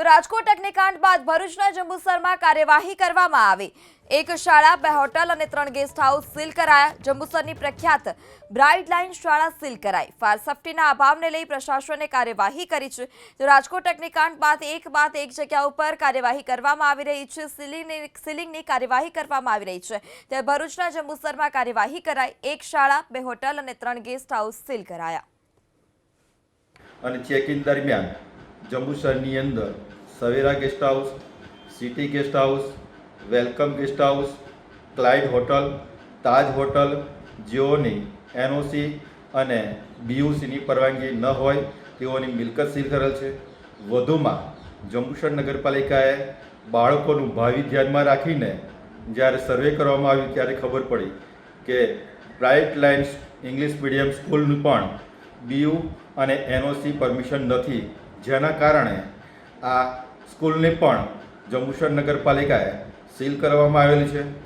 તો રાજકોટ અગ્નિકાંડ બાદ ભરૂચના જંબુસરમાં કાર્યવાહી કરવામાં આવી. એક શાળા, બે હોટલ અને ત્રણ ગેસ્ટ હાઉસ સીલ કરાયા. જંબુસરની પ્રખ્યાત બ્રાઇટ લાઇન શાળા સીલ કરાઈ. ફાયર સેફટીના અભાવને લઈ પ્રશાસને કાર્યવાહી કરી છે. તો રાજકોટ અગ્નિકાંડ બાદ એક બાદ એક જગ્યા ઉપર કાર્યવાહી કરવામાં આવી રહી છે. સીલિંગની સીલિંગની કાર્યવાહી કરવામાં આવી રહી છે. ત્યારે ભરૂચના જંબુસરમાં કાર્યવાહી કરાઈ. એક શાળા, બે હોટલ અને ત્રણ ગેસ્ટ હાઉસ સીલ કરાયા. અને ચેક દરમિયાન જંબુસરની અંદર Savera guest house, city guest house, welcome guest house, Clyde hotel, Taj hotel, જેઓની NOC અને બીયુસીની પરવાનગી ન હોય, તેઓની મિલકત સીલ કરેલ છે. વધુમાં, જંબુસર નગરપાલિકાએ બાળકોનું ભાવિ ધ્યાનમાં રાખીને જ્યારે સર્વે કરવામાં આવ્યું ત્યારે ખબર પડી કે બ્રાઇટ લાઇન્સ ઇંગ્લિશ મીડિયમ સ્કૂલનું પણ બીયુ અને એનઓસી પરમિશન નથી. જેના કારણે આ સ્કૂલને પણ જંબુસર નગરપાલિકાએ સીલ કરવામાં આવેલી છે.